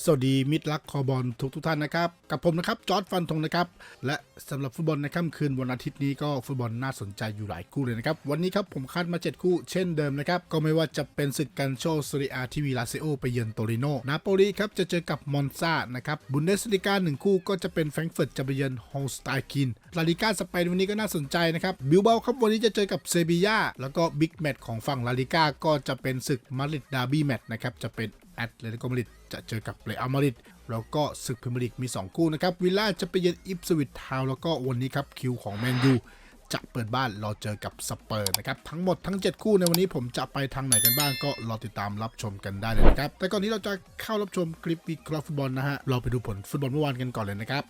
สวัสดีมิตรรักคอบอลทุกทุกท่านนะครับ กับผมนะครับจอร์ดฟันธงนะครับ และสำหรับฟุตบอลในค่ำคืนวันอาทิตย์นี้ก็ฟุตบอลน่าสนใจอยู่หลายคู่เลยนะครับ วันนี้ครับผมคัดมา 7 คู่เช่นเดิมนะครับ ก็ไม่ว่าจะเป็นศึกกันโชซีรีอาทีวีลาเซโอไปเยือนโตริโนนาโปลีครับจะเจอกับมอนซานะครับบุนเดสลิกาหนึ่งคู่ก็จะเป็นแฟรงก์เฟิร์ตจะไปเยือนโฮลสไตน์กินลาลิกาสเปนวันนี้ก็น่าสนใจนะครับบิลเบาครับวันนี้จะเจอกับเซบียาแล้วก็บิ๊กแมตช์ของฝั่งลาลิกาก็จะเป็นศึกมาดริดดาร์บี้แมตช์นะครับจะเป็น แอตเลติโกมาดริดจะเจอกับเรอัลมาดริดแล้วก็ศึกพรีเมียร์ลีกมี 2 คู่นะครับวิลล่าจะไปเยือนอิปสวิตทาวน์แล้วก็วันนี้ครับคิวของแมนยูจะเปิดบ้านรอเจอกับสเปอร์นะครับทั้งหมดทั้ง 7 คู่ในวันนี้ผมจะไปทางไหนกันบ้างก็รอติดตามรับชมกันได้เลยนะครับแต่ก่อนนี้เราจะเข้ารับชมคลิปวิเคราะห์ฟุตบอลนะฮะเราไปดูผลฟุตบอลเมื่อวานกันก่อนเลยนะครับ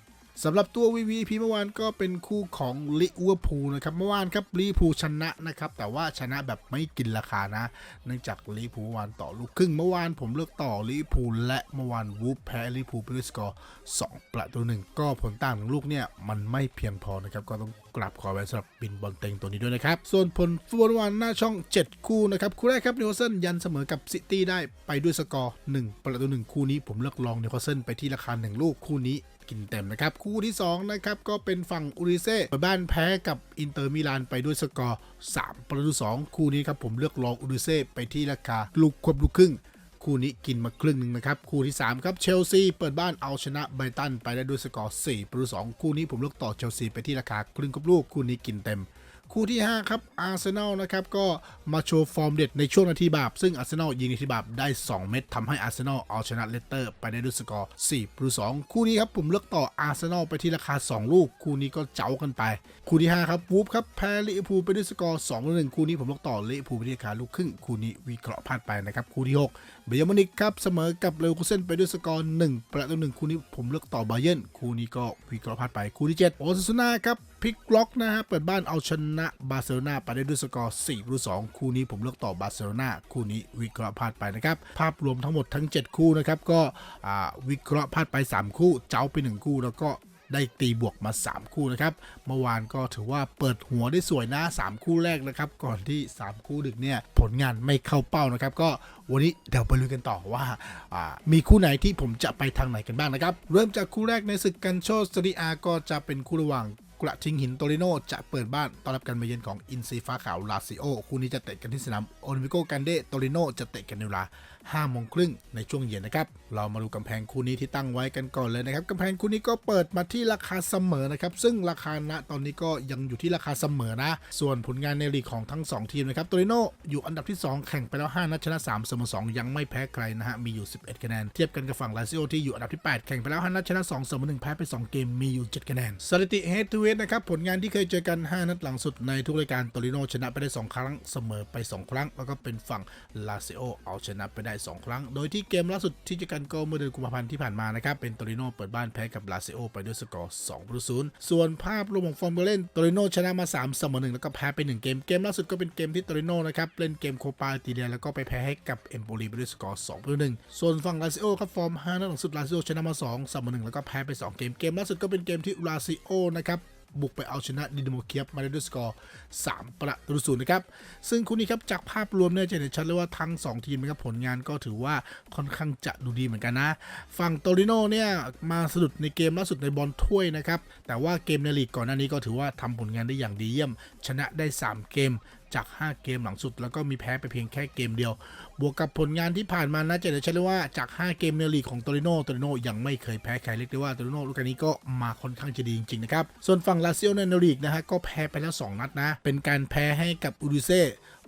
สำหรับตัว VVP เมื่อวานก็เป็นคู่ของลิเวอร์พูลนะครับเมื่อวานครับลิเวอร์พูลชนะนะครับแต่ว่าชนะแบบไม่กินราคานะ เนื่องจากลิเวอร์พูลเมื่อวานต่อลูกครึ่งเมื่อวานผมเลือกต่อลิเวอร์พูลและเมื่อวานวูฟแพ้ลิเวอร์พูลไปด้วยสกอร์2ประตูหนึ่งก็ผลต่างของลูกเนี่ยมันไม่เพียงพอนะครับก็ต้องกราบขอไว้สำหรับบินบอลเต็งตัวนี้ด้วยนะครับส่วนผลฟุตบอลวานหน้าช่อง 7 คู่นะครับคู่แรกครับนิวคาสเซิลยันเสมอกับซิตี้ได้ไปด้วยสกอร์1ประตูหนึ่งคู่นี้ผมเลือกลองนิวคาสเซิลไปที่ราคา1ลูกคู่นี้ กินเต็มนะครับ คู่ที่ 2 นะครับ ก็เป็นฝั่งอุริเซ่เปิดบ้านแพ้กับอินเตอร์มิลานไปด้วยสกอร์ 3 ประตู2คู่นี้ครับผมเลือกลองอุริเซ่ไปที่ราคาลูกควบลูกครึ่ง คู่นี้กินมาครึ่งหนึ่งนะครับ คู่ที่ 3 ครับเชลซีเปิดบ้านเอาชนะไบรตันไปได้ด้วยสกอร์ 4 ประตู2คู่นี้ผมเลือกต่อเชลซีไปที่ราคาครึ่งกับลูกคู่นี้กินเต็ม คู่ที่ 5 ครับอาร์เซนอลนะครับก็มาโชว์ฟอร์มเด็ดในช่วงนาทีบาป ซึ่งอาร์เซนอลยิงนาทีบาปได้ 2 เม็ดทำให้อาร์เซนอลเอาชนะเลสเตอร์ไปได้ด้วยสกอร์4ประตู2คู่นี้ครับผมเลือกต่ออาร์เซนอลไปที่ราคา 2 ลูก คู่นี้ก็เจ๋ากันไป คู่ที่ 5 ครับวูฟครับแพ้ลิเวอร์พูลไปด้วยสกอร์2ประตู1คู่นี้ผมเลือกต่อลิเวอร์พูลไปที่ราคาลูกครึ่งคู่นี้วิเคราะห์พลาดไปนะครับคู่ที่ 6เบย์ร์มินิกครับเสมอกับเลวคูเซนไปด้วยสกอร์1ประตู1คู่นี้ผมเลือกต่อบาเยร์นคู่นี้ก็วิเคราะห์พลาดไปคู่ที่ 7 โอซาซูน่าครับพลิกล็อกนะฮะเปิดบ้านเอาชนะบาร์เซโลนาไปได้ด้วยสกอร์4ประตู2คู่นี้ผมเลือกต่อบาร์เซโลนาคู่นี้วิเคราะห์พลาดไปนะครับ ภาพรวมทั้งหมดทั้ง 7 คู่นะครับ ก็วิเคราะห์พลาดไป 3 คู่ เจ้าไป 1 คู่แล้วก็ ได้ตีบวกมา 3 คู่นะครับ เมื่อวานก็ถือว่าเปิดหัวได้สวยนะ 3 คู่แรกนะครับ ก่อนที่ 3 คู่ดึกเนี่ยผลงานไม่เข้าเป้านะครับ ก็วันนี้เดี๋ยวไปลุยกันต่อว่าามีคู่ไหนที่ผมจะไปทางไหนกันบ้างนะครับ เริ่มจากคู่แรกในศึกกันโชสตรีอาก็จะเป็นคู่ระหว่างกระทิงหินโตริโนจะเปิดบ้านต้อนรับการมาเยือนของอินซีฟ้าขาวลาซิโอคู่นี้จะเตะกันที่สนามโอลิมปิโกกันเดโตริโนจะเตะกันในเวลา5โมงครึ่งในช่วงเย็นนะครับ เรามาดูกำแพงคู่นี้ที่ตั้งไว้กันก่อนเลยนะครับกำแพงคู่นี้ก็เปิดมาที่ราคาเสมอนะครับ ซึ่งราคาณตอนนี้ก็ยังอยู่ที่ราคาเสมอนะ ส่วนผลงานในลีกของทั้ง 2 ทีมนะครับโตริโนอยู่อันดับที่ 2 แข่งไปแล้ว5นัดชนะ3เสมอ2ยังไม่แพ้ใครนะฮะมีอยู่ 11 คะแนนเทียบกันกับฝั่งลาซิโอที่อยู่อันดับที่ 8 แข่งไปแล้ว5นัดชนะ2เสมอ1แพ้ไป 2 เกมมีอยู่ 7 คะแนนสถิติ head to head นะครับผลงานที่เคยเจอกัน 5 นัดหลังสุดในทุกรายการโตริโนชนะไปได้ 2 ครั้งเสมอไป 2 ครั้ง แล้วก็เป็นฝั่งลาซิโอเอาชนะไปได้2 ครั้ง โดยที่เกมล่าสุดที่จอกันก็เมื่อเดือนกุมภาพันธ์ที่ผ่านมานะครับเป็นโตริโนเปิดบ้านแพ้กับลาเซโอไปด้วยสกอร์2ประตูศูนย์ส่วนภาพรวมของฟอร์มการเล่นโตริโนชนะมา3เสมอ1แล้วก็แพ้ไป 1 เกมเกมล่าสุดก็เป็นเกมที่โตริโนนะครับเล่นเกมโคปาอิตาเลียแล้วก็ไปแพ้ให้กับเอมโปลีไปด้วยสกอร์2ประตู1ส่วนฝั่งลาเซโอครับฟอร์ม5นัดหลังสุดลาเซโอชนะมา2เสมอ1แล้วก็แพ้ไป 2 เกมเกมล่าสุดก็เป็นเกมที่ลาซิโอนะครับ บุกไปเอาชนะดินโมเคียบมาได้ด้วยสกอร์3ประตูศูนย์นะครับ ซึ่งคู่นี้ครับจากภาพรวมเนี่ยจะเห็นชัดเลยว่าทั้ง 2 ทีมนะครับผลงานก็ถือว่าค่อนข้างจะดูดีเหมือนกันนะ ฝั่งโตริโนเนี่ยมาสะดุดในเกมล่าสุดในบอลถ้วยนะครับ แต่ว่าเกมในลีกก่อนหน้านี้ก็ถือว่าทำผลงานได้อย่างดีเยี่ยม ชนะได้ 3 เกมจาก 5 เกมหลังสุด แล้วก็มีแพ้ไปเพียงแค่เกมเดียว บวกกับผลงานที่ผ่านมานะจะเห็นชัดเลยว่าจาก 5 เกมในลีกของโตริโนโตริโนยังไม่เคยแพ้ใครเรียกได้ว่าโตริโนลูกนี้ก็มาค่อนข้างจะดีจริงๆนะครับ ส่วนฝั่งลาซิโอในลีกนะฮะก็แพ้ไปแล้ว 2 นัดนะ เป็นการแพ้ให้กับอูดิเซ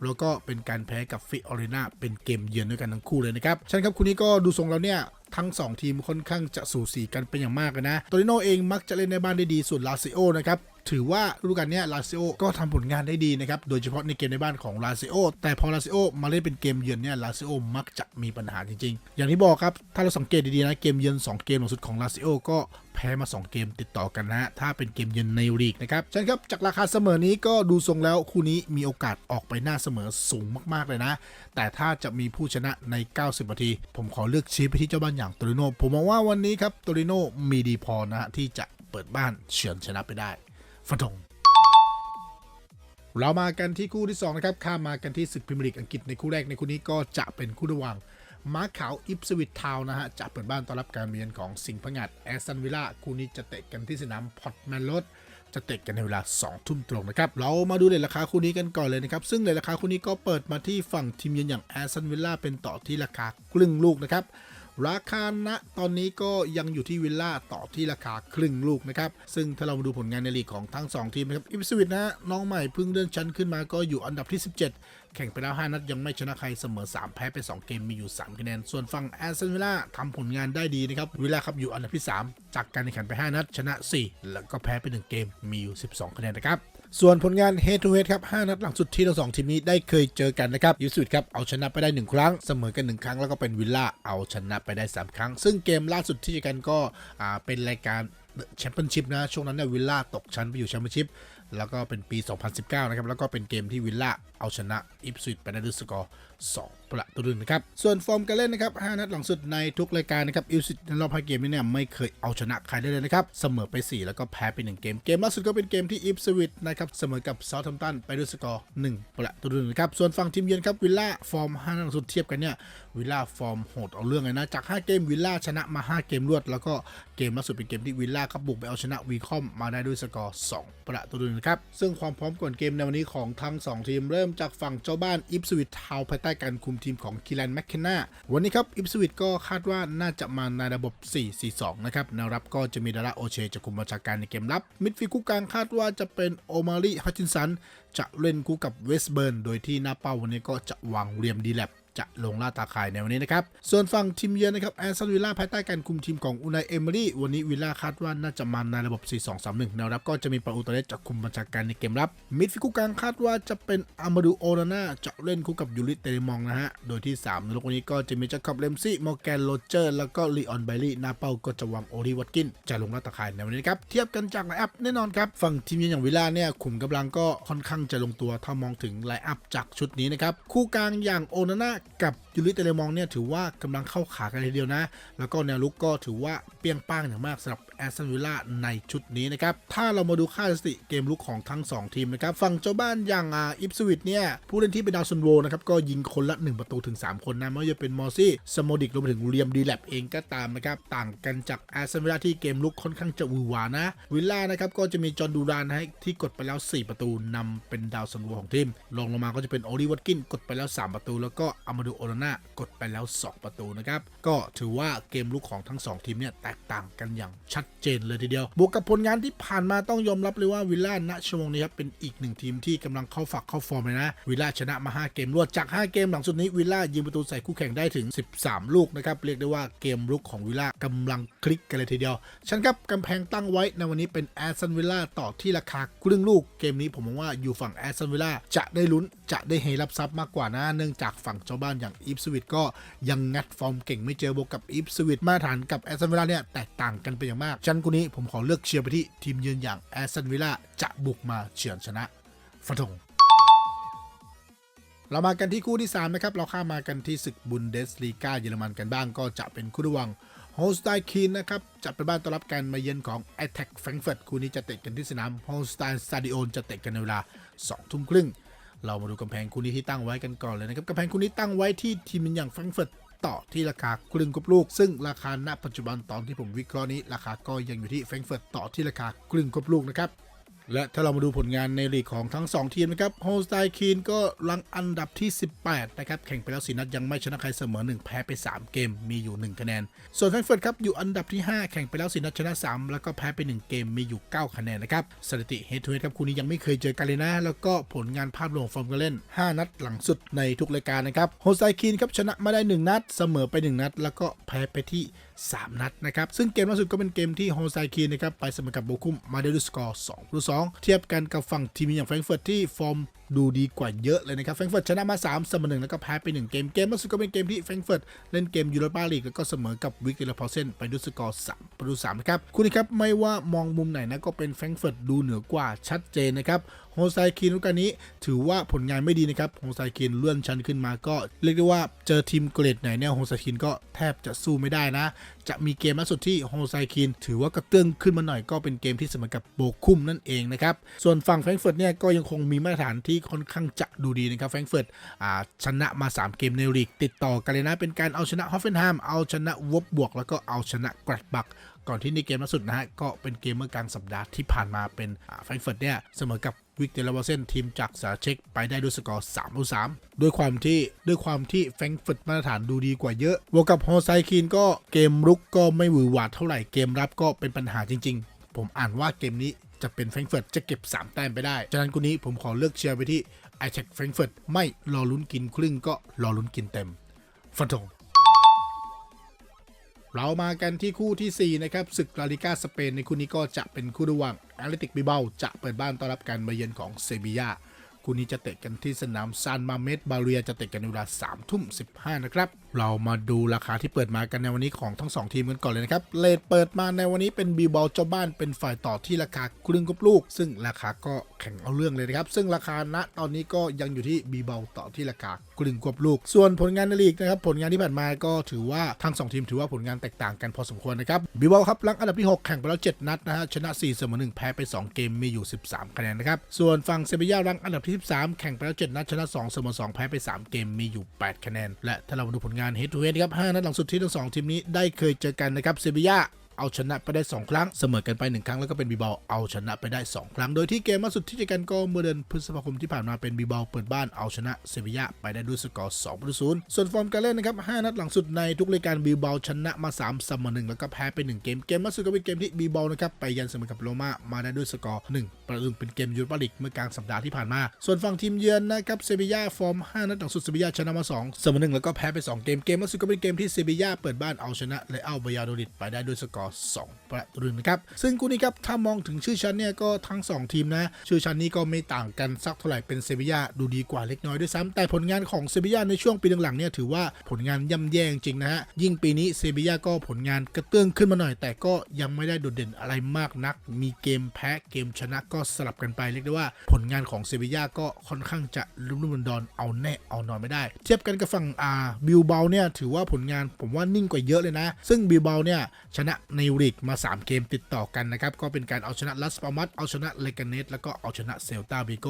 แล้วก็เป็นการแพ้กับฟิออรินาเป็นเกมเยือนด้วยกันทั้งคู่เลยนะครับฉะนันครับคู่นี้ก็ดูทรงแล้วเนี่ยทั้ง 2 ทีมค่อนข้างจะสูสีกันเป็นอย่างมากนะ โตริโนเองมักจะเล่นในบ้านได้ดี ส่วนลาซิโอนะครับ ถือว่าฤดูกาลนี้ลาซิโอก็ทำผลงานได้ดีนะครับ โดยเฉพาะในเกมในบ้านของลาซิโอแต่พอลาซิโอมาเล่นเป็นเกมเยือนเนี่ยลาซิโอมักจะมีปัญหาจริงๆ อย่างที่บอกครับ ถ้าเราสังเกตดีๆนะ เกมเยือน 2 เกมหลังสุดของลาซิโอก็แพ้มา 2 เกมติดต่อกันนะ ถ้าเป็นเกมเยือนในลีกนะครับฉะนันครับจากราคาเสมอนี้ก็ดูทรงแล้วคู่นี้มีโอกาสออกไปหน้าเสมอสูงมากๆเลยนะ แต่ถ้าจะมีผู้ชนะใน 90 นาที ผมขอเลือกชี้ไปที่เจ้าบ้านอย่างโตริโนผมมองว่าวันนี้ครับโตริโนมีดีพอนะฮะที่จะเปิดบ้านเฉือนชนะไปได้ ฟันธงเรามากันที่คู่ที่2นะครับ ข้ามมากันที่ศึกพรีเมียร์ลีกอังกฤษในคู่แรกในคู่นี้ก็จะเป็นคู่ระหว่างม้าขาวอิปสวิตทาวน์นะฮะ จะเปิดบ้านต้อนรับการเยือนของสิงห์พงัดแอสตันวิลล่าคู่นี้จะเตะกันที่สนามพอตแมนโรดจะเตะกันในเวลา 2 ทุ่มตรงนะครับ เรามาดูเลทราคาคู่นี้กันก่อนเลยนะครับ ซึ่งเลทราคาคู่นี้ก็เปิดมาที่ฝั่งทีมเยือนอย่างแอสตันวิลล่าเป็นต่อที่ราคาครึ่งลูกนะครับ ราคาณตอนนี้ก็ยังอยู่ที่วิลล่าต่อที่ราคาครึ่งลูกนะครับ ซึ่งถ้าเรามาดูผลงานในลีกของทั้ง 2 ทีมนะครับอิปสวิตนะน้องใหม่เพิ่งเลื่อนชั้นขึ้นมาก็อยู่อันดับที่ 17 แข่งไปแล้ว 5 นัดยังไม่ชนะใครเสมอ 3 แพ้ไป 2 เกมมีอยู่ 3 คะแนน ส่วนฝั่งแอสตันวิลล่าทำผลงานได้ดีนะครับวิลล่าครับอยู่อันดับที่ 3 จากการแข่งขันไป 5 นัดชนะ 4 แล้วก็แพ้ไป 1 เกมมีอยู่ 12 คะแนนนะครับ ส่วนผลงาน head to head ครับ 5 นัดหลังสุดที่ทั้งสองทีมนี้ได้เคยเจอกันนะครับยูสุดครับเอาชนะไปได้ 1 ครั้ง เสมอกัน 1 ครั้งแล้วก็เป็นวิลล่าเอาชนะไปได้ 3 ครั้ง ซึ่งเกมล่าสุดที่เจอกันก็เป็นรายการแชมเปี้ยนชิพนะช่วงนั้นเนี่ยวิลล่าตกชั้นไปอยู่แชมเปี้ยนชิพแล้วก็เป็นปี 2019 นะครับ แล้วก็เป็นเกมที่วิลล่าเอาชนะอิปสวิตไปได้ด้วยสกอร์2 ประตูหนึ่งนะครับ ส่วนฟอร์มการเล่นนะครับ 5 นัดหลังสุดในทุกรายการนะครับอิปสวิตในรอบ5เกมนี้เนี่ยไม่เคยเอาชนะใครได้เลยนะครับ เสมอไป 4 แล้วก็แพ้ไป 1 เกม เกมล่าสุดก็เป็นเกมที่อิปสวิตนะครับเสมอกับเซาท์แฮมตันไปด้วยสกอร์ 1 ประตูหนึ่งนะครับ ส่วนฝั่งทีมเยือนครับวิลล่าฟอร์ม 5 นัดหลังสุดเทียบกันเนี่ยวิลล่าฟอร์มโหดเอาเรื่องเลยนะ จาก 5 เกมวิลล่าชนะมา 5 เกมรวด แล้วก็เกมล่าสุดเป็นเกมที่วิลล่าครับบุกไปเอาชนะวีคอมมาได้ด้วยสกอร์ 2 ประตูนะครับซึ่งความพร้อมก่อนเกมในวันนี้ของทั้ง 2 ทีมเริ่มจากฝั่งเจ้าบ้านอิปสวิตทาวภายใต้การคุมทีมของคิลันแมคเคนนาวันนี้ครับอิปสวิตก็คาดว่าน่าจะมาในระบบ 4-4-2 นะครับแนวรับก็จะมีดาราโอเชจะคุมบัญชาการในเกมรับ มิดฟิลด์คู่กลางคาดว่าจะเป็นโอมารีฮัตชินสันจะเล่นคู่กับเวสเบิร์นโดยที่หน้าเป้าวันนี้ก็จะวางเรียมดีแลบ จะลงล่าตาข่ายในวันนี้นะครับ ส่วนฝั่งทีมเยือนนะครับแอสตันวิลล่าภายใต้การคุมทีมของอุนายเอเมอรี่วันนี้วิลล่าคาดว่าน่าจะมาในระบบ 4-2-3-1 แนวรับก็จะมีปาอูตเรสจะคุมบัญชาการในเกมรับ มิดฟิลด์คู่กลางคาดว่าจะเป็นอามาดูโอนาน่าจะเล่นคู่กับยูริเตเลมองนะฮะ โดยที่ 3 ในลูกวันนี้ก็จะมีจัคอบเลมซี่มอร์แกนโรเจอร์แล้วก็ลีออนไบลี่หน้าเป้าก็จะวางโอริวัตกินจะลงล่าตาข่ายในวันนี้นครับเทียบกันจากไลน์อัพแน่นอนครับฝั่งทีมเยือนอย่างวิลล่าเนี่ยขุมกำลังก็ค่อนข้างจะลงตัวถ้ามองถึงไลน์อัพจากชุดนี้นะครับคู่กลางอย่างโอนาน่ากับยูริเตเลมองเนี่ยถือว่ากำลังเข้าขากันเลยทีเดียวนะ แล้วก็แนวลุกก็ถือว่าเปรี้ยงป้างอย่างมากสำหรับ อสตันวิลล่าในชุดนี้นะครับ ถ้าเรามาดูค่าสถิติเกมลุกของทั้ง 2 ทีมนะครับ ฝั่งเจ้าบ้านอย่างอิปสวิตเนี่ย ผู้เล่นที่เป็นดาวซันโวนะครับ ก็ยิงคนละ 1 ประตูถึง 3 คนนะ ไม่ว่าจะเป็นมอร์ซี่สโมดิกรวมไปถึงเรียมดีแลบเองก็ตามนะครับ ต่างกันจากแอสตันวิลล่าที่เกมลุกค่อนข้างจะวือหวานะ วิลล่านะครับก็จะมีจอห์นดูรานให้ที่กดไปแล้ว 4 ประตูนำเป็นดาวซันโวของทีมรองลงมาก็จะเป็นโอลิวัตกินกดไปแล้ว 3 ประตู แล้วก็อามาดูโอนาน่ากดไปแล้ว 2 ประตูนะครับก็ถือว่าเกมลุกของทั้ง 2 ทีมเนี่ยแตกต่างกันอย่างชัดเจนเลยทีเดียว บวกกับผลงานที่ผ่านมาต้องยอมรับเลยว่าวิลล่าณชั่วโมงนี้ครับเป็นอีกหนึ่งทีมที่กำลังเข้าฝักเข้าฟอร์มเลยนะ วิลล่าชนะมา 5 เกมรวดจาก 5 เกมหลังสุดนี้วิลล่ายิงประตูใส่คู่แข่งได้ถึง 13 ลูกนะครับเรียกได้ว่าเกมลุกของวิลล่ากำลังคลิกกันเลยทีเดียวฉันครับกำแพงตั้งไว้ในวันนี้เป็นแอสตันวิลล่าต่อที่ราคาครึ่งลูกเกมนี้ผมมองว่าอยู่ฝั่งแอสตันวิลล่าจะได้ลุ้นจะได้เฮรับทรัพย์มากกว่านะเนื่องจากฝั่งเจ้าบ้านอย่างอีฟสวิตก็ยังงัดฟอร์มเก่งไม่เจอบวกกับอีฟสวิตมาตรฐานกับแอสตันวิลล่าเนี่ยแตกต่างกันเป็นอย่างมากฉันคนนี้ผมขอเลือกเชียร์ไปที่ทีมเยือนอย่างแอสตันวิลล่าจะบุกมาเฉือนชนะฟันธงเรามากันที่คู่ที่ 3 นะครับ เราข้ามมากันที่ศึกบุนเดสลีกาเยอรมันกันบ้างก็จะเป็นคู่ระหว่างโฮสไตคีนนะครับ จะเป็นบ้านต้อนรับการมาเยือนของ a t t a c k Frankfurt คู่นี้จะเตะกันที่สนามโฮสไตน์สตาดิโอนจะเตะกันในเวลา 2 ทุ่มครึ่ง เรามาดูกำแพงคู่นี้ที่ตั้งไว้กันก่อนเลยนะครับกำแพงคู่นี้ตั้งไว้ที่ทีมอย่างแฟรงก์เฟิร์ตต่อที่ราคาครึ่งกบลูก ซึ่งราคาณปัจจุบันตอนที่ผมวิเคราะห์นี้ ราคาก็ยังอยู่ที่แฟรงก์เฟิร์ตต่อที่ราคาครึ่งกบลูกนะครับ และถ้าเรามาดูผลงานในลีกของทั้ง 2 ทีมนะครับโฮสไตคีนก็รังอันดับที่ 18 นะครับ แข่งไปแล้วสีนัดยังไม่ชนะใครเสมอ 1 แพ้ไป 3 เกมมีอยู่ 1 คะแนน ส่วนแฟรงเฟิร์ตครับอยู่อันดับที่ 5 แข่งไปแล้วสีนัดชนะ 3 แล้วก็แพ้ไป 1 เกมมีอยู่ 9 คะแนนนะครับสถิติเฮดทูเฮดครับคู่นี้ยังไม่เคยเจอกันเลยนะ แล้วก็ผลงานภาพรวมฟอร์มการเล่น 5 นัดหลังสุดในทุกรายการนะครับโฮสไตคีนครับชนะมาได้ 1 นัดเสมอไป 1 นัด แล้วก็แพ้ไปที่3 นัดนะครับ ซึ่งเกมล่าสุดก็เป็นเกมที่โฮไซคีนนะครับไปเสมอกับโบคุมมาได้ด้วยสกอร์2ต่อ2เทียบกันกับฝั่งทีมอย่างแฟรงก์เฟิร์ตที่ฟอร์มดูดีกว่าเยอะเลยนะครับแฟรงก์เฟิร์ตชนะมา3เสมอ1แล้วก็แพ้ไป 1 เกมเกมล่าสุดก็เป็นเกมที่แฟรงก์เฟิร์ตเล่นเกมยูโรปาลีกแล้วก็เสมอกับวิกเตอร์พอเซนไปด้วยสกอร์3ประตู3นะครับคุณนะครับไม่ว่ามองมุมไหนนะก็เป็นแฟรงก์เฟิร์ตดูเหนือกว่าชัดเจนนะครับ โฮไซคีนลูกกานี้ ถือว่าผลงานไม่ดีนะครับโฮไซคีนเลื่อนชั้นขึ้นมาก็เรียกได้ว่าเจอทีมเกรดไหนเนี่ยโฮไซคีนก็แทบจะสู้ไม่ได้นะ จะมีเกมล่าสุดที่โฮไซคินถือว่ากระเตื้องขึ้นมาหน่อยก็เป็นเกมที่เสมอกับโบคุมนั่นเองนะครับส่วนฝั่งแฟรงก์เฟิร์ตเนี่ยก็ยังคงมีมาตรฐานที่ค่อนข้างจะดูดีนะครับแฟรงก์เฟิร์ตชนะมา 3 เกมในลีกติดต่อกันเลยนะเป็นการเอาชนะฮอฟเฟนแฮมเอาชนะวบบวก แล้วก็เอาชนะกรัดบักก่อนที่ในเกมล่าสุดนะฮะก็เป็นเกมเมื่อกลางสัปดาห์ที่ผ่านมาเป็นแฟรงก์เฟิร์ตเนี่ยเสมอกับ วิกเตอร์ลาวาเซนทีมจากสาเช็กไปได้ด้วยสกอร์3ต่อ3ด้วยความที่ด้วยความที่แฟรงก์เฟิร์ตมาตรฐานดูดีกว่าเยอะบวกกับโฮไซคินก็เกมรุกก็ไม่หวือหวาเท่าไหร่เกมรับก็เป็นปัญหาจริง ๆ ผมอ่านว่าเกมนี้จะเป็นแฟรงก์เฟิร์ตจะเก็บ 3 แต้มไปได้ ฉะนั้นกูนี้ผมขอเลือกเชียร์ไปที่ไอแช็กแฟรงก์เฟิร์ตไม่รอลุ้นกินครึ่งก็รอลุ้นกินเต็มฟันธง เรามากันที่คู่ที่ 4 นะครับศึกลาลิกาสเปนในคู่นี้ก็จะเป็นคู่ระหว่างแอตเลติกบิเบาจะเปิดบ้านต้อนรับการมาเยือนของเซบียาคู่นี้จะเตะกันที่สนามซานมาเมดบาเรียจะเตะกันเวลา3ทุ่ม15นะครับ เรามาดูราคาที่เปิดมากันในวันนี้ของทั้ง 2 ทีมกันก่อนเลยนะครับ เลทเปิดมาในวันนี้เป็นบิเบาเจ้าบ้านเป็นฝ่ายต่อที่ราคาครึ่งกับลูก ซึ่งราคาก็แข่งเอาเรื่องเลยนะครับ ซึ่งราคาณตอนนี้ก็ยังอยู่ที่บิเบาต่อที่ราคากลึงกวบลูก ส่วนผลงานในลีกนะครับผลงานที่ผ่านมาก็ถือว่าทั้ง 2 ทีมถือว่าผลงานแตกต่างกันพอสมควรนะครับบิเบาครับรังอันดับที่ 6 แข่งไปแล้ว 7 นัดนะฮะชนะ 4 เสมอ 1 แพ้ไป 2 เกมมีอยู่ 13 คะแนนนะครับส่วนฝั่งเซบียารังอันดับที่ 13 แข่งไปแล้ว 7 นัดชนะ 2 เสมอ 2 แพ้ไป 3 เกมมีอยู่ 8 คะแนน และถ้าเรามาดูผลงานานเฮดทูเฮดครับ 5 นัดหลังสุดที่ทั้ง 2 ทีมนี้ได้เคยเจอกันนะครับเซบียา เอาชนะไปได้ 2 ครั้ง เสมอกันไป 1 ครั้งแล้วก็เป็นบีบอลเอาชนะไปได้ 2 ครั้ง โดยที่เกมล่าสุดที่เจอกันก็เมื่อเดือนพฤษภาคมที่ผ่านมาเป็นบีบอลเปิดบ้านเอาชนะเซบียาไปได้ด้วยสกอร์2ประตูศูนย์ส่วนฟอร์มการเล่นนะครับ5นัดหลังสุดในทุกรายการบีบอลชนะมา3เสมอ1แล้วก็แพ้ไป1เกมเกมล่าสุดก็เป็นเกมที่บีบอลนะครับไปยันเสมอกับโรม่ามาได้ด้วยสกอร์1ประตูเป็นเกมยูโรปาลีกเมื่อกลางสัปดาห์ที่ผ่านมา ส่วนฝั่งทีมเยือนนะครับเซบียาฟอร์ม5นัดหลังสุดเซบียาชนะมา2เสมอ1แล้วก็แพ้ไป2เกมเกมล่าสุดก็เป็นเกมที่เซบียาเปิดบ้านเอาชนะเลอัลบายาโดริดไปได้ด้วยสกอร์2 ประตูนะครับ ซึ่งคู่นี้ครับถ้ามองถึงชื่อชั้นเนี่ยก็ทั้ง 2 ทีมนะ ชื่อชั้นนี้ก็ไม่ต่างกันสักเท่าไหร่เป็นเซบียาดูดีกว่าเล็กน้อยด้วยซ้ำแต่ผลงานของเซบียาในช่วงปีหลังๆเนี่ยถือว่าผลงานย่ำแย่จริงนะฮะยิ่งปีนี้เซบียาก็ผลงานกระเตื้องขึ้นมาหน่อย แต่ก็ยังไม่ได้โดดเด่นอะไรมากนัก มีเกมแพ้เกมชนะก็สลับกันไปเรียกได้ว่าผลงานของเซบียาก็ค่อนข้างจะรุ่มรุ่มดอนเอาแน่เอานอนไม่ได้ เทียบกันกับฝั่งอาบิลเบาเนี่ยถือว่าผลงานผมว่านิ่งกว่าเยอะเลยนะ ซึ่งบิลเบาเนี่ยชนะในลีกมา 3 เกมติดต่อกันนะครับ ก็เป็นการเอาชนะลัสปามัสเอาชนะเลกาเนสแล้วก็เอาชนะเซลตาบิโก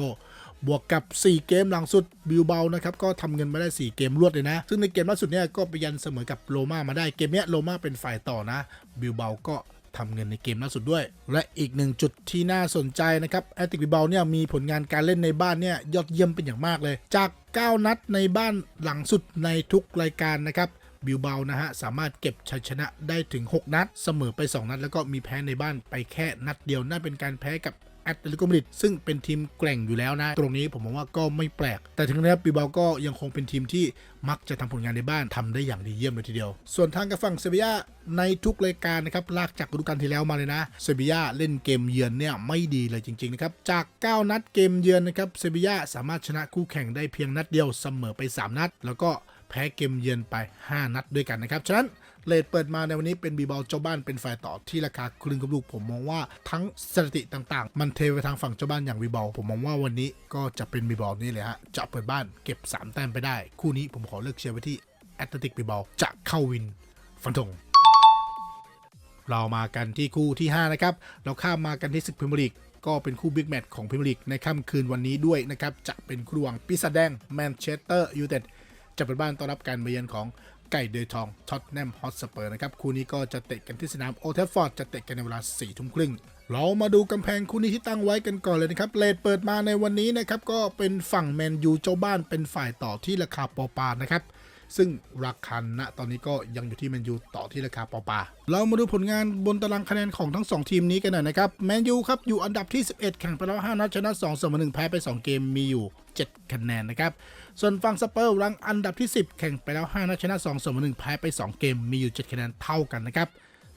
บวกกับ 4 เกมหลังสุดบิลเบานะครับก็ทำเงินมาได้ 4 เกมรวดเลยนะ ซึ่งในเกมล่าสุดเนี่ยก็ไปยันเสมอกับโรม่ามาได้เกมเนี้ยโรม่าเป็นฝ่ายต่อนะบิลเบาก็ทำเงินในเกมล่าสุดด้วย และอีกหนึ่งจุดที่น่าสนใจนะครับแอตติกบิเบาเนี่ยมีผลงานการเล่นในบ้านเนี่ยยอดเยี่ยมเป็นอย่างมากเลย จาก 9 นัดในบ้านหลังสุดในทุกรายการนะครับ บิลเบานะฮะ สามารถเก็บชัยชนะได้ถึง 6 นัด เสมอไป 2 นัด แล้วก็มีแพ้ในบ้านไปแค่นัดเดียวนั่นเป็นการแพ้กับแอตเลติโกมาดริดซึ่งเป็นทีมแกร่งอยู่แล้วนะ ตรงนี้ผมมองว่าก็ไม่แปลก แต่ถึงนี้บิลเบาก็ยังคงเป็นทีมที่มักจะทำผลงานในบ้านทำได้อย่างดีเยี่ยมเลยทีเดียว ส่วนทางกับฝั่งเซบียาในทุกรายการนะครับ ลากจากฤดูกาลที่แล้วมาเลยนะ เซบียาเล่นเกมเยือนเนี่ยไม่ดีเลยจริง ๆ นะครับ จาก 9 นัดเกมเยือนนะครับ เซบียาสามารถชนะคู่แข่งได้เพียงนัดเดียวเสมอไป 3 นัด แล้วก็ แพ้เกมเยือนไป 5 นัดด้วยกันนะครับ ฉะนั้นเลทเปิดมาในวันนี้เป็นบีบอลเจ้าบ้านเป็นฝ่ายต่อที่ราคาครึ่งกับลูกผมมองว่าทั้งสถิติต่างๆ มันเทไปทางฝั่งเจ้าบ้านอย่างบีบอลผมมองว่าวันนี้ก็จะเป็นบีบอลนี่เลยฮะจะเปิดบ้านเก็บ 3 แต้มไปได้ คู่นี้ผมขอเลือกเชียร์ไว้ที่แอตเลติกบีบอลจะเข้าวินฟันธงเรามากันที่คู่ที่ 5 นะครับ เราข้ามมากันที่ศึกพรีเมียร์ลีกก็เป็นคู่บิ๊กแมตช์ของพรีเมียร์ลีกในค่ำคืนวันนี้ด้วยนะครับ จะเป็นครวงปีศาจแดงแมนเชสเตอร์ยูไนเต็ด จะเป็นบ้านต้อนรับการมาเยือนของไก่เดยทองท็อตแนมฮอตสเปอร์นะครับคู่นี้ก็จะเตะกันที่สนามโอเทฟฟอร์ดจะเตะกันในเวลา4ี่ทุ่มครึ่งเรามาดูกำแพงคู่นี้ที่ตั้งไว้กันก่อนเลยนะครับเลทเปิดมาในวันนี้นะครับก็เป็นฝั่งแมนยูเจ้าบ้านเป็นฝ่ายต่อที่ราคาปอปานะครับซึ่งราคาณตอนนี้ก็ยังอยู่ที่แมนยูต่อที่ราคาปอปา เรามาดูผลงานบนตารางคะแนนของทั้ง 2 ทีมนี้กันหน่อยนะครับ แมนยูครับ อยู่อันดับที่ 11 แข่งไปแล้ว 5 นัดชนะ 2 เสมอ 1 แพ้ไป 2 เกมมีอยู่ 7 คะแนนนะครับ ส่วนฝั่งสเปอร์รังอันดับที่ 10 แข่งไปแล้ว 5นัดชนะ 2 เสมอ1แพ้ไป 2 เกมมีอยู่ 7 คะแนนเท่ากันนะครับ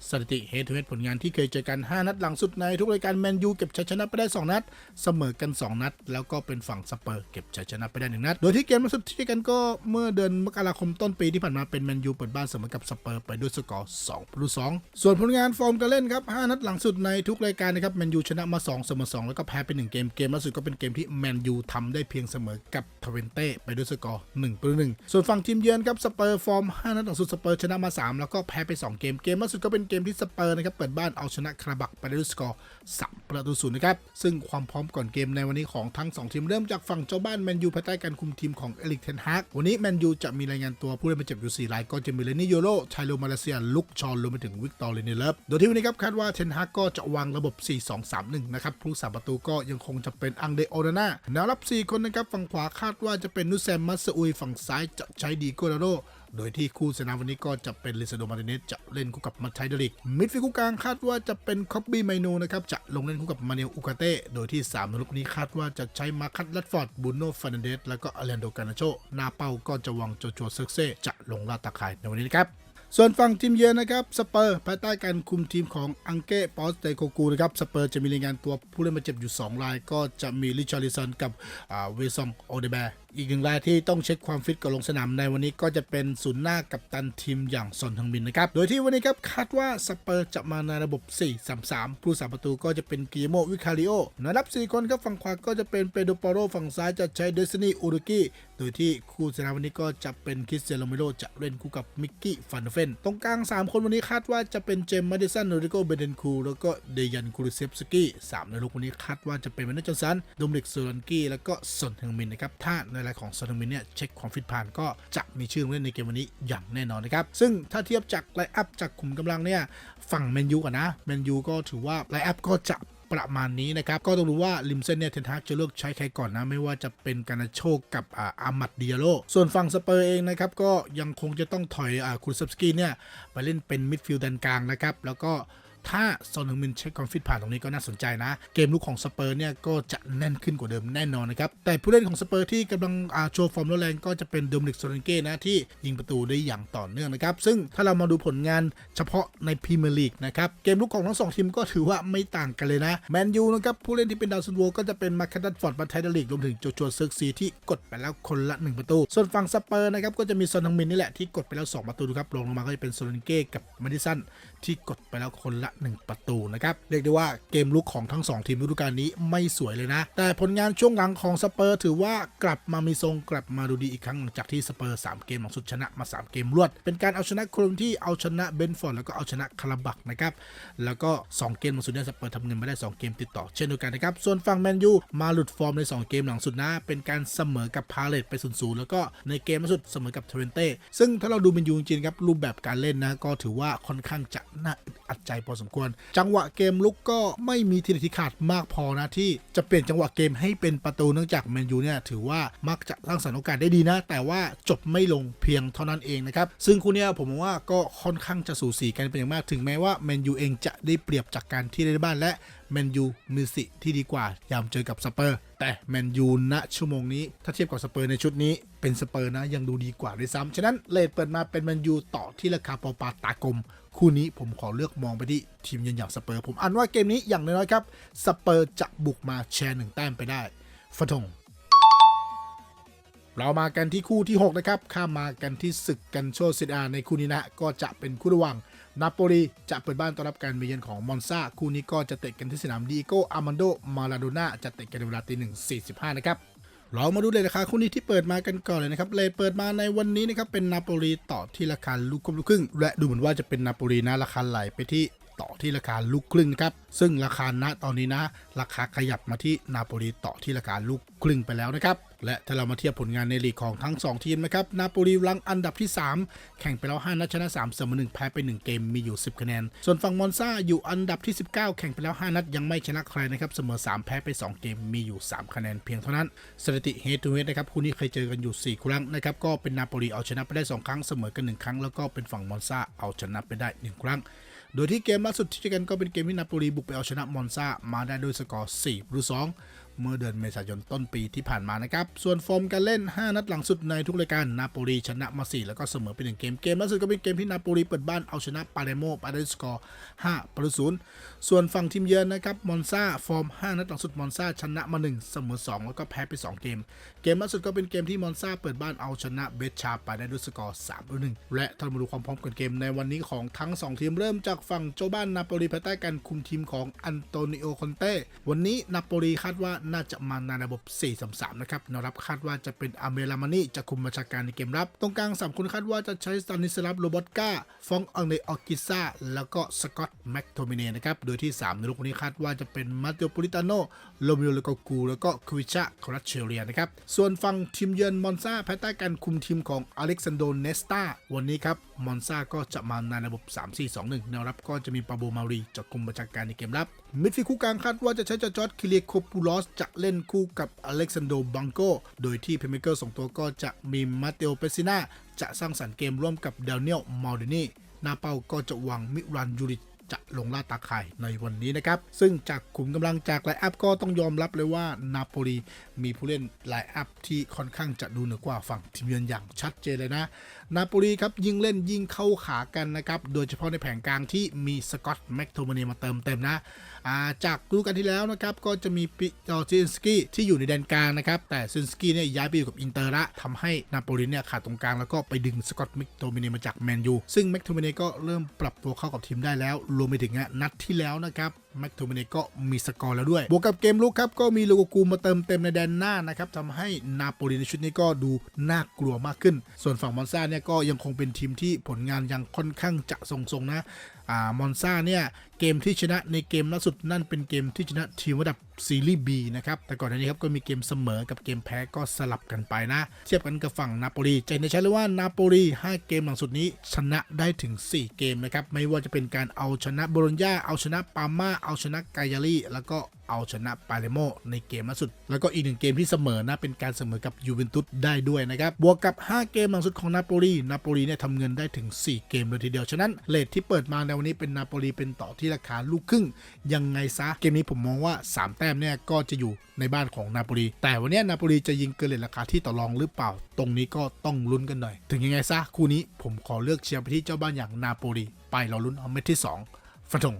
สถิติเฮดทูเฮดผลงานที่เคยเจอกัน 5 นัดหลังสุดในทุกรายการแมนยูเก็บชัยชนะไปได้ 2 นัด เสมอกัน 2 นัด แล้วก็เป็นฝั่งสเปอร์เก็บชัยชนะไปได้ 1 นัด โดยที่เกมล่าสุดที่เจอกันก็เมื่อเดือนมกราคมต้นปีที่ผ่านมาเป็นแมนยูเปิดบ้านเสมอกับสเปอร์ไปด้วยสกอร์2ประตู2ส่วนผลงานฟอร์มการเล่นครับ 5 นัดหลังสุดในทุกรายการนะครับแมนยูชนะมา 2 เสมอ 2 แล้วก็แพ้ไป 1 เกม เกมล่าสุดก็เป็นเกมที่แมนยูทำได้เพียงเสมอกับทเวนเต้ไปด้วยสกอร์1ประตู1ส่วนฝั่งทีมเยือนครับสเปอร์ฟอร์ม 5 นัดหลังสุดสเปอร์ชนะมา 3 แล้วก็แพ้ไป 2 เกม เกมล่าสุดก็เป็นเกมที่สเปอร์นะครับเปิดบ้านเอาชนะคาราบักไปได้ด้วยสกอร์3ประตูศูนย์นะครับ ซึ่งความพร้อมก่อนเกมในวันนี้ของทั้ง 2 ทีมเริ่มจากฝั่งเจ้าบ้านแมนยูภายใต้การคุมทีมของเอลิกเทนฮากวันนี้แมนยูจะมีรายงานตัวผู้เล่นบาดเจ็บอยู่4รายก็จะมีเลนี่โยโรไทโลมาเลเซียลุกชอนรวมไปถึงวิกตอร์เลเนเลฟโดยที่วันนี้ครับคาดว่าเทนฮากก็จะวางระบบ 4-2-3-1 นะครับผู้สาประตูก็ยังคงจะเป็นอังเดโอนาน่าแนวรับ 4 คนนะครับฝั่งขวาคาดว่าจะเป็นนุแซมมัสอุยฝั่งซ้ายจะใช้ดีโกราโด โดยที่คู่สนามวันนี้ก็จะเป็นลิซาโดมาติเนสจะเล่นคู่กับมาไทเดริก มิดฟิลด์คู่กลางคาดว่าจะเป็นคอบบี้ไมโนนะครับจะลงเล่นคู่กับมาเนลอุกาเต้โดยที่3นลุกนี้คาดว่าจะใช้มาคัตลัดฟอร์ดบูโน่ฟานเดสแล้วก็อเลนโดกานาโชหน้าเป้าก็จะวางโจชัวเซกเซ่จะลงลาดตาข่ายในวันนี้นะครับส่วนฝั่งทีมเยือนนะครับสเปอร์ภายใต้การคุมทีมของอังเก้ปอสเตโกกูนะครับสเปอร์จะมีรายงานตัวผู้เล่นบาดเจ็บอยู่ 2 ราย ก็จะมีลิชาริสันกับเวซองโอเดแบร์อีกหนึ่งรายที่ต้องเช็คความฟิตก่อนลงสนามในวันนี้ก็จะเป็นศูนย์หน้ากับตันทีมอย่างซอนทังบินนะครับ โดยที่วันนี้ครับคาดว่าสเปอร์จะมาในระบบ 4-3-3 ผู้สาประตูก็จะเป็นกิโมวิคาริโอนะรับ 4 คนครับฝั่งขวาก็จะเป็นเปโดปาโรฝั่งซ้ายจะใช้เดซนีอูรุกิโดยที่คู่สนามวันนี้ก็จะเป็นคริสเตียโรเมโรจะเล่นคู่กับมิกกี้ฟันเฟนตรงกลาง 3 คนวันนี้คาดว่าจะเป็นเจมส์มาดิสันโรดิโกเบเดนคูแล้วก็เดยันคูริเซฟสกี้สามในลูกวันนี้คาดว่าจะเป็นแมนนจอร์สันดมินิกโซลันกี้แล้วก็ซอนเฮงมินนะครับถ้าในรายของซอนเฮงมินเนี่ยเช็คความฟิตผ่านก็จะมีชื่อลงเล่นในเกมวันนี้อย่างแน่นอนนะครับ ซึ่งถ้าเทียบจากไลอัพจากขุมกำลังเนี่ยฝั่งแมนยูกันนะแมนยูก็ถือว่าไลอัพก็จะประมาณนี้นะครับ ก็ต้องรู้ว่าริมเส้นเนี่ยเทนทักจะเลือกใช้ใครก่อนนะ ไม่ว่าจะเป็นการาโชคกับอาอามัดเดิอาโล ส่วนฝั่งสเปอร์เองนะครับ ก็ยังคงจะต้องถอยอคุณซับสกี้เนี่ย ไปเล่นเป็นมิดฟิลด์ด้านกลางนะครับ แล้วก็ ถ้าโซนหนึ่งมินเช็คความฟิตผ่านตรงนี้ก็น่าสนใจนะ เกมลุกของสเปอร์เนี่ยก็จะแน่นขึ้นกว่าเดิมแน่นอนนะครับ แต่ผู้เล่นของสเปอร์ที่กำลังโชว์ฟอร์มร้อนแรงก็จะเป็นโดมินิกโซเลนเก้นะที่ยิงประตูได้อย่างต่อเนื่องนะครับ ซึ่งถ้าเรามาดูผลงานเฉพาะในพรีเมียร์ลีกนะครับ เกมลุกของทั้งสองทีมก็ถือว่าไม่ต่างกันเลยนะ แมนยูนะครับผู้เล่นที่เป็นดาวซันโวก็จะเป็นมาร์คัตฟอร์ดมาไทเดลีกรวมถึงโจชัวเซิร์กซีที่กดไปแล้วคนละ 1 ประตู ส่วนฝั่งสเปอร์นะครับก็จะมีซอนทังมินนี่แหละที่กดไปแล้ว 2 ประตูครับรองลงมาก็จะเป็นโซเลนเก้กับมาดิสันที่กดไปแล้วคนละ1 ประตูนะครับ เรียกได้ว่าเกมลุกของทั้ง 2 ทีมฤดูกาลนี้ไม่สวยเลยนะ แต่ผลงานช่วงหลังของสเปอร์ถือว่ากลับมามีทรงกลับมาดูดีอีกครั้งหลังจากที่สเปอร์3เกมหลังสุดชนะมา 3 เกมรวด เป็นการเอาชนะโคลมที่เอาชนะเบนฟอร์ดแล้วก็เอาชนะคาราบักนะครับแล้วก็ 2 เกมหลังสุดเนี่ยสเปอร์ทำเงินมาได้ 2 เกมติดต่อเช่นเดียวกันนะครับส่วนฝั่งแมนยูมาหลุดฟอร์มใน 2 เกมหลังสุดนะเป็นการเสมอกับพาเลตไป0ูนย์แล้วก็ในเกมล่าสุดเสมอกับเทเวนเต้ซึ่งถ้าเราดูแมนยูจริงๆครับรูปแบบการเล่นนะก็ถือว่าค่อนข้างจะน่าอัดใจพอสมควร จังหวะเกมลุกก็ไม่มีทีเด็ดที่ขาดมากพอนะที่จะเปลี่ยนจังหวะเกมให้เป็นประตูเนื่องจากแมนยูเนี่ยถือว่ามักจะสร้างสรรค์โอกาสได้ดีนะ แต่ว่าจบไม่ลงเพียงเท่านั้นเองนะครับ ซึ่งคู่เนี้ยผมว่าก็ค่อนข้างจะสูสีกันเป็นอย่างมากถึงแม้ว่าแมนยูเองจะได้เปรียบจากการที่ได้บ้านและแมนยูมีสิที่ดีกว่ายามเจอกับสเปอร์ แต่แมนยูณชั่วโมงนี้ ถ้าเทียบกับสเปอร์ในชุดนี้เป็นสเปอร์นะยังดูดีกว่าด้วยซ้ำฉะนั้นเลทเปิดมาเป็นแมนยูต่อที่ราคาปอปาตากลม คู่นี้ผมขอเลือกมองไปที่ทีมเยือนอย่างสเปอร์ ผมอ่านว่าเกมนี้อย่างน้อยๆครับสเปอร์จะบุกมาแชร์หนึ่งแต้มไปได้ฟะทงเรามากันที่คู่ที่ 6 นะครับ ข้ามมากันที่ศึกกันโชซิดาในคู่นี้นะก็จะเป็นคู่ระหว่างนาโปลีจะเปิดบ้านต้อนรับการมาเยือนของมอนซาคู่นี้ก็จะเตะกันที่สนามดีโกอามันโดมาลาโดนาจะเตะกันในเวลาตีหนึ่งสี่สิบห้านะครับ เรามาดูเลยราคาคู่นี้ที่เปิดมากันก่อนเลยนะครับเลยเปิดมาในวันนี้นะครับเป็นนาโปลีต่อที่ราคาลูกครึ่งลูกครึ่ง และดูเหมือนว่าจะเป็นนาโปลีนะราคาไหลไปที่ ต่อที่ราคาลูกครึ่งนะครับ ซึ่งราคาณตอนนี้นะ ราคาขยับมาที่นาโปลีต่อที่ราคาลูกครึ่งไปแล้วนะครับ และถ้าเรามาเทียบผลงานในลีกของทั้ง 2 ทีมนะครับ นาโปลีรังอันดับที่ 3 แข่งไปแล้ว 5นัดชนะ3เสมอ1แพ้ไป 1 เกมมีอยู่ 10 คะแนน ส่วนฝั่งมอนซาอยู่อันดับที่ 19 แข่งไปแล้ว 5 นัดยังไม่ชนะใครนะครับ เสมอ 3 แพ้ไป 2 เกมมีอยู่ 3 คะแนนเพียงเท่านั้น สถิติเฮดทูเฮดนะครับคู่นี้เคยเจอกันอยู่ 4 ครั้งนะครับ ก็เป็นนาโปลีเอาชนะไปได้ 2 ครั้ง เสมอกัน 1 ครั้ง แล้วก็เป็นฝั่งมอนซาเอาชนะไปได้ 1 ครั้ง โดยที่เกมล่าสุดที่เจอกันก็เป็นเกมที่นาโปลีบุกไปเอาชนะมอนซามาได้ด้วยสกอร์4ประตู2 เมื่อเดือนเมษายนต้นปีที่ผ่านมานะครับ ส่วนฟอร์มการเล่น 5 นัดหลังสุดในทุกรายการนาโปลีชนะมา 4 แล้วก็เสมอไปหนึ่งเกม เกมล่าสุดก็เป็นเกมที่นาโปลีเปิดบ้านเอาชนะปาเลโมไปได้สกอร์5ประตูศูนย์ส่วนฝั่งทีมเยือนนะครับมอนซาฟอร์ม 5 นัดหลังสุดมอนซาชนะมา 1 เสมอ 2 แล้วก็แพ้ไป 2 เกม เกมล่าสุดก็เป็นเกมที่มอนซาเปิดบ้านเอาชนะเบชชาไปได้ด้วยสกอร์3ต่อ1และถ้ามาดูความพร้อมกันเกมในวันนี้ของทั้ง 2 ทีมเริ่มจากฝั่งเจ้าบ้านนาโปลีภายใต้การคุมทีมของอันโตนิโอคอนเต้วันนี้นาโปลีคาดว่าน่าจะมาในระบบ 4-3-3 นะครับแนวรับคาดว่าจะเป็นอเมรามานีจะคุมบัญชาการในเกมรับ ตรงกลางสามคนคาดว่าจะใช้สตานิสลับโรบอตกาฟองอังเนออกิซ่าแล้วก็สกอตแม็กโทมิเนนะครับ โดยที่ 3 ในลูกนี้คาดว่าจะเป็นมาเตโอปูลิตาโนโรมิโอเลโกกูแล้วก็ควิชาครัชเชเรียนะครับ ส่วนฝั่งทีมเยือนมอนซาภายใต้การคุมทีมของอเล็กซานโดเนสตาวันนี้ครับมอนซาก็จะมาในระบบ 3-4-2-1แนวรับก็จะมีปาโบมารีจะคุมบัญชาการในเกมรับมิดฟิลด์คู่กลางคาดว่าจะใช้จจอร์ดคิเลียโคปูลอสจะเล่นคู่กับอเล็กซานโดบังโกโดยที่เพเมเกอร์ส่งตัวก็จะมีมาเตโอเปซิน่าจะสร้างสรรค์เกมร่วมกับเดลเนียลมาดินีหน้าเป้าก็จะวางมิรันยูริ จะลงล่าตาข่ายในวันนี้นะครับ ซึ่งจากขุมกำลังจากไลน์อัพก็ต้องยอมรับเลยว่านาโปลีมีผู้เล่นไลน์อัพที่ค่อนข้างจะดูเหนือกว่าฝั่งทีมเยือนอย่างชัดเจนเลยนะ นาโปลีครับยิงเล่นยิงเข้าขากันนะครับ โดยเฉพาะในแผงกลางที่มีสกอตแม็กโทมานีมาเติมเต็มนะาจากดูกาลที่แล้วนะครับก็จะมีปิจอร์จินสกี้ที่อยู่ในแดนกลางนะครับ แต่ซินสกี้เนี่ยย้ายไปอยู่กับอินเตอร์ละทำให้นาโปลีเนี่ยขาดตรงกลางแล้วก็ไปดึงสกอตแม็กโทมานีมาจากแมนยูซึ่งแม็กโทมานีก็เริ่มปรับตัวเข้ากับทีมได้แล้วรวมไปถึงนัดที่แล้วนะครับแม็กโทมินีก็มีสกอร์แล้วด้วย บวกกับเกมลุกครับ ก็มีลูกกูมาเติมเต็มในแดนหน้านะครับทำให้นาโปลีในชุดนี้ก็ดูน่ากลัวมากขึ้น ส่วนฝั่งมอนซาเนี่ยก็ยังคงเป็นทีมที่ผลงานยังค่อนข้างจะทรงๆนะอ่ามอนซาเนี่ย เกมที่ชนะในเกมล่าสุดนั่นเป็นเกมที่ชนะทีมระดับซีรีส์ B นะครับ แต่ก่อนหน้านี้ครับก็มีเกมเสมอกับเกมแพ้ก็สลับกันไปนะ เทียบกันกับฝั่งนาโปลีจะเห็นได้ชัดเลยว่านาโปลี5เกมหลังสุดนี้ชนะได้ถึง 4 เกมนะครับ ไม่ว่าจะเป็นการเอาชนะโบโลญญาเอาชนะปาม่าเอาชนะกายาลีแล้วก็เอาชนะปาเลโมในเกมล่าสุด แล้วก็อีกหนึ่งเกมที่เสมอนะเป็นการเสมอกับยูเวนตุสได้ด้วยนะครับ บวกกับ 5 เกมหลังสุดของนาโปลีนาโปลีเนี่ยทำเงินได้ถึง 4 เกมเลยทีเดียว ฉะนั้นเลทที่เปิดมาในวันนี้เป็นนาโปลีเป็นต่อที่ราคาลูกครึ่ง ยังไงซะ เกมนี้ผมมองว่า 3 แต้มเนี่ยก็จะอยู่ในบ้านของนาโปลีแต่วันนี้นาโปลีจะยิงเกินเลทราคาที่ต่อรองหรือเปล่า ตรงนี้ก็ต้องลุ้นกันหน่อย ถึงยังไงซะคู่นี้ผมขอเลือกเชียร์ไปที่เจ้าบ้านอย่างนาโปลีไปเราลุ้นเอาเม็ดที่สองฟันธง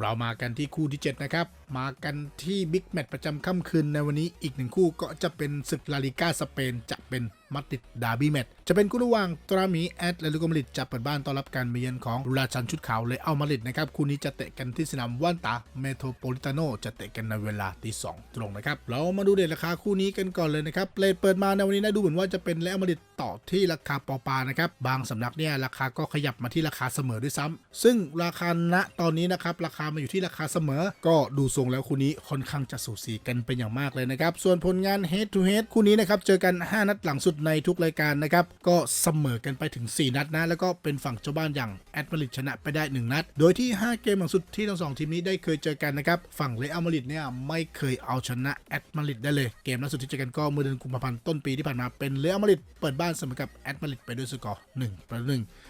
เรามากันที่คู่ที่ 7 นะครับมากันที่บิ๊กแมตช์ประจำค่ำคืนในวันนี้อีกหนึ่งคู่ก็จะเป็นศึกลาลิก้าสเปนจะเป็นมาดริดดาร์บี้แมตช์จะเป็นคู่ระหว่างตรามีแอตและลูกมาริดจะเปิดบ้านต้อนรับการมาเยือนของราชันชุดขาวเลยเอามาริดนะครับคู่นี้จะเตะกันที่สนามว่านตาเมโทรโพลิตาโนจะเตะกันในเวลาตีสองตรงนะครับเรามาดูเดทราคาคู่นี้กันก่อนเลยนะครับเลทเปิดมาในวันนี้นะดูเหมือนว่าจะเป็นเลอมาริดต่อที่ราคาปอปานะครับบางสำนักเนี่ยราคาก็ขยับมาที่ราคาเสมอด้วยซ้ำซึ่งราคาณตอนนี้นะครับราคามาอยู่ที่ราคาเสมอก็ดูทรงแล้วคู่นี้ค่อนข้างจะสูสีกันเป็นอย่างมากเลยนะครับ ส่วนผลงาน head to head คู่นี้นะครับ เจอกัน 5 นัดหลังสุดในทุกรายการนะครับ ก็เสมอกันไปถึง 4 นัดนะ แล้วก็เป็นฝั่งเจ้าบ้านอย่างแอตมาริดชนะไปได้ 1 นัด โดยที่ 5 เกมหลังสุดที่ทั้งสองทีมนี้ได้เคยเจอกันนะครับ ฝั่งเรอัลมาริดเนี่ยไม่เคยเอาชนะแอตมาริดได้เลย เกมล่าสุดที่เจอกันก็เมื่อเดือนกุมภาพันธ์ต้นปีที่ผ่านมาเป็นเรอัลมาริดเปิดบ้านเสมอกับแอตมาริดไปด้วยสกอร์1ประตู1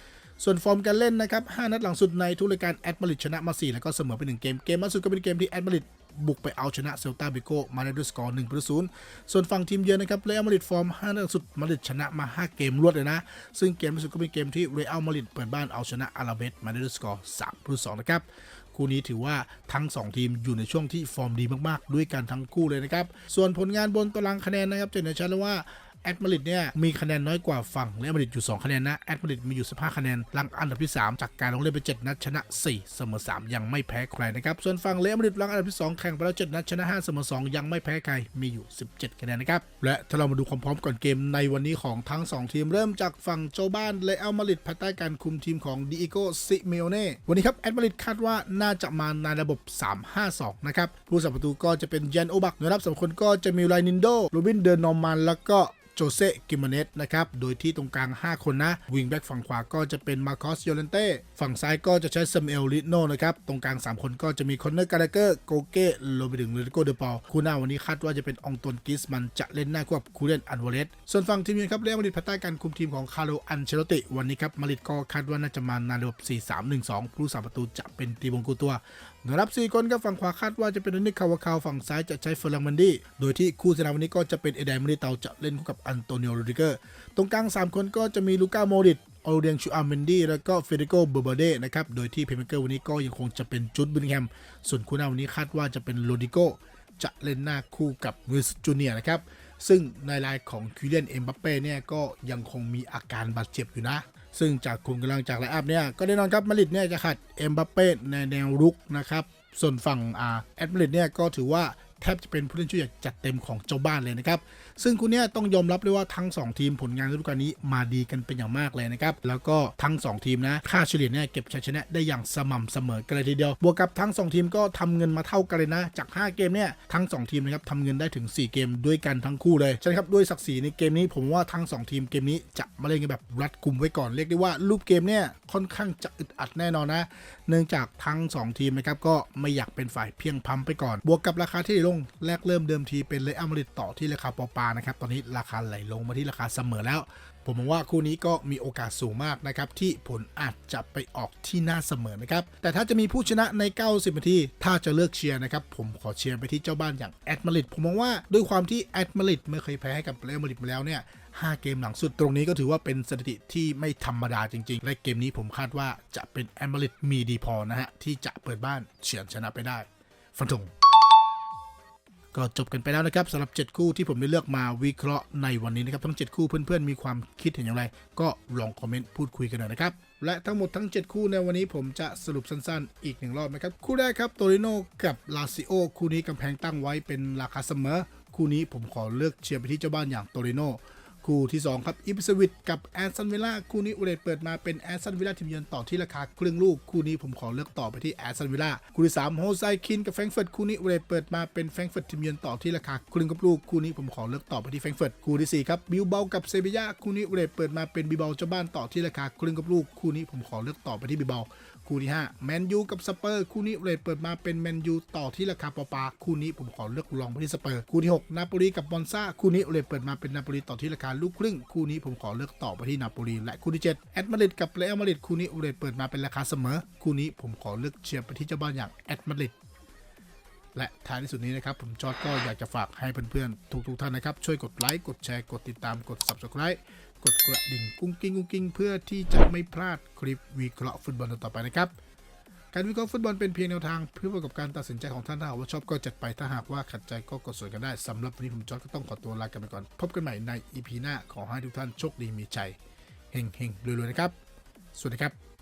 ส่วนฟอร์มการเล่นนะครับ 5 นัดหลังสุดในทุกรายการแอตมาริดชนะมา 4 แล้วก็เสมอไป 1 เกม เกมล่าสุดก็เป็นเกมที่แอตมาริดบุกไปเอาชนะเซลตาบิโกมาได้ด้วยสกอร์1ประตูศูนย์ส่วนฝั่งทีมเยือนนะครับเรอัลมาดริดฟอร์ม5นัดสุดมาดริดชนะมา 5 เกมรวดเลยนะ ซึ่งเกมล่าสุดก็เป็นเกมที่เรอัลมาดริดเปิดบ้านเอาชนะอาราเบสมาได้ด้วยสกอร์3ประตู2นะครับคู่นี้ถือว่าทั้ง 2 ทีมอยู่ในช่วงที่ฟอร์มดีมากๆ ด้วยกันทั้งคู่เลยนะครับ ส่วนผลงานบนตารางคะแนนนะครับจะเห็นชัดเลยว่า แอตมาริดเนี่ยมีคะแนนน้อยกว่าฝั่งเรอัลมาดริดอยู่ 2 คะแนนนะแอตมาริดมีอยู่ 15 คะแนนหลังอันดับที่ 3 จากการลงเล่นไป 7 นัดชนะ 4 เสมอ 3 ยังไม่แพ้ใครนะครับส่วนฝั่งเรอัลมาดริดหลังอันดับที่ 2 แข่งไปแล้ว 7 นัดชนะ 5 เสมอ 2 ยังไม่แพ้ใครมีอยู่ 17 คะแนนนะครับและถ้าเรามาดูความพร้อมก่อนเกมในวันนี้ของทั้ง 2 ทีมเริ่มจากฝั่งเจ้าบ้านเรอัลมาดริดภายใต้การคุมทีมของดิเอโกซิเมโอเน่วันนี้ครับแอตมาริดคาดว่าน่าจะมาในระบบ 3-5-2 นะครับผู้สับประตูก็จะเป็นเยนโอบักนะครับสำหรับคนก็จะมีไรนินโดโรบินเดอร์นอร์มันแล้วก็โจเซกิมเนสนะครับ โดยที่ตรงกลาง 5 คนนะ วิงแบ็กฝั่งขวาก็จะเป็นมาคอสโยเลนเต้ ฝั่งซ้ายก็จะใช้ซัมเอลลิโนนะครับ ตรงกลาง 3 คนก็จะมีคอนเนอร์การ์เกอร์โกเก้รวมไปถึงเลโกเดปอลคู่หน้าวันนี้คาดว่าจะเป็นองตวนกิสมันจะเล่นหน้าควบคูเรนอันวาเลสส่วนฝั่งทีมเยือนครับเรอัลมาดริดภายใต้การคุมทีมของคาร์โลอันเชโรติวันนี้ครับมาดริดก็คาดว่าน่าจะมาในระบบ4-3-1-2ผู้สาประตูจะเป็นตีบงกูตัว นะครับ4คนก็ฝั่งขวาคาดว่าจะเป็นนิกคาวาคาวฝั่งซ้ายจะใช้เฟอร์ลังมันดี้โดยที่คู่สนามวันนี้ก็จะเป็นเอเดนมาริเตาจะเล่นคู่กับอันโตนิโอโรดิเกอร์ ตรงกลาง 3 คนก็จะมีลูก้าโมดิตออเดียงชูอาร์เมนดี้แล้วก็เฟเดโกเบอร์เบเดนะครับ โดยที่เพย์เมเกอร์วันนี้ก็ยังคงจะเป็นจุดบินแฮม ส่วนคู่หน้าวันนี้คาดว่าจะเป็นโรดิโกจะเล่นหน้าคู่กับวิสจูเนียนะครับ ซึ่งในรายของคิเลียนเอ็มบัปเป้เนี่ยก็ยังคงมีอาการบาดเจ็บอยู่นะ ซึ่งจากคุณกำลังจากไลอัพเนี่ยก็แน่นอนครับมาริดเนี่ยจะขัดเอ็มบัปเป้ในแนวรุกนะครับส่วนฝั่งอ่าแอดมิดเนี่ยก็ถือว่า แทบจะเป็นผู้เล่นชุดใหญ่จัดเต็มของเจ้าบ้านเลยนะครับ ซึ่งคู่นี้ต้องยอมรับเลยว่าทั้ง 2 ทีมผลงานฤดูกาลนี้มาดีกันเป็นอย่างมากเลยนะครับ แล้วก็ทั้ง 2 ทีมนะค่าเฉลี่ยเนี่ยเก็บชัยชนะได้อย่างสม่ำเสมอกันเลยทีเดียว บวกกับทั้ง 2 ทีมก็ทำเงินมาเท่ากันเลยนะ จาก 5 เกมเนี่ยทั้ง 2 ทีมนะครับทำเงินได้ถึง 4 เกมด้วยกันทั้งคู่เลยใช่ครับด้วยศักดิ์ศรีในเกมนี้ผมว่าทั้ง 2 ทีมเกมนี้จะมาเล่นกันแบบรัดกุมไว้ก่อนเรียกได้ว่ารูปเกมเนี่ยค่อนข้างจะอึดอัดแน่นอนนะ เนื่องจากทั้ง 2 ทีมนะครับก็ไม่อยากเป็นฝ่ายเพียงพัมไปก่อน บวกกับราคาที่ลงแรกเริ่มเดิมทีเป็นเลอัลมริดต่อที่ราคาปอปานะครับ ตอนนี้ราคาไหลลงมาที่ราคาเสมอแล้ว ผมมองว่าคู่นี้ก็มีโอกาสสูงมากนะครับ ที่ผลอาจจะไปออกที่หน้าเสมอนะครับ แต่ถ้าจะมีผู้ชนะใน 90 นาที ถ้าจะเลือกเชียร์นะครับ ผมขอเชียร์ไปที่เจ้าบ้านอย่างแอตมาริดผมมองว่าด้วยความที่แอตมาริดไม่เคยแพ้ให้กับเรอัลมาริดมาแล้วเนี่ย5 เกมหลังสุดตรงนี้ก็ถือว่าเป็นสถิติที่ไม่ธรรมดาจริง ๆ และเกมนี้ผมคาดว่าจะเป็นแอมเบริดมีดีพอนะฮะ ที่จะเปิดบ้านเฉือนชนะไปได้ ฟันธง ก็จบกันไปแล้วนะครับสำหรับ 7 คู่ที่ผมได้เลือกมาวิเคราะห์ในวันนี้นะครับทั้ง 7 คู่เพื่อนๆมีความคิดเห็นอย่างไร ก็ลองคอมเมนต์พูดคุยกันหน่อยนะครับและทั้งหมดทั้ง 7 คู่ในวันนี้ผมจะสรุปสั้นๆ อีกหนึ่งรอบนะครับคู่แรกครับโตริโนกับลาซิโอคู่นี้กำแพงตั้งไว้เป็นราคาเสมอ คู่นี้ผมขอเลือกเชียร์ไปที่เจ้าบ้านอย่างโตริโน คู่ที่ 2 ครับอิปสวิตกับแอสตันวิลล่าคู่นี้อุเรตเปิดมาเป็นแอสตันวิลล่าทีมเยือนต่อที่ราคาครึ่งลูก คู่นี้ผมขอเลือกต่อไปที่แอสตันวิลล่าคู่ที่3โฮไซคินกับแฟรงเฟิร์ตคู่นี้อุเรตเปิดมาเป็นแฟรงเฟิร์ตทีมเยือนต่อที่ราคาครึ่งกับลูก คู่นี้ผมขอเลือกต่อไปที่แฟรงเฟิร์ตคู่ที่4ครับบิลเบากับเซบียาคู่นี้อุเรตเปิดมาเป็นบิลเบาเจ้าบ้านต่อที่ราคาครึ่งกับลูก คู่นี้ผมขอเลือกต่อไปที่บิลเบา คู่ที่5แมนยูกับสเปอร์คู่นี้เรทเปิดมาเป็นแมนยูต่อที่ราคาปอปาคู่นี้ผมขอเลือกลองไปที่สเปอร์คู่ที่6นาโปลีกับบอนซ่าคู่นี้เรทเปิดมาเป็นนาโปลีต่อที่ราคาลูกครึ่งคู่นี้ผมขอเลือกต่อไปที่นาโปลีและคู่ที่7แอตมาดริดกับเรอัลมาดริดคู่นี้เรทเปิดมาเป็นราคาเสมอ คู่นี้ผมขอเลือกเชียร์ไปที่เจ้าบ้านอย่างแอตมาดริดและท้ายที่สุดนี้นะครับผมจอร์ดก็อยากจะฝากให้เพื่อนๆทุกๆท่านนะครับ ช่วยกดไลค์กดแชร์กดติดตามกด subscribe กดกระดิ่งกุ้งกิ้งกุ้งกิ้งเพื่อที่จะไม่พลาดคลิปวิเคราะห์ฟุตบอลต่อไปนะครับ การวิเคราะห์ฟุตบอลเป็นเพียงแนวทางเพื่อประกอบการตัดสินใจของท่านถ้าหากว่าชอบก็จัดไปถ้าหากว่าขัดใจก็กดส่วนกันได้สำหรับวันนี้ผมจอร์ดก็ต้องขอตัวลากันไปก่อน พบกันใหม่ในอีพีหน้าขอให้ทุกท่านโชคดีมีใจเฮงเฮงรวยๆนะครับ สวัสดีครับ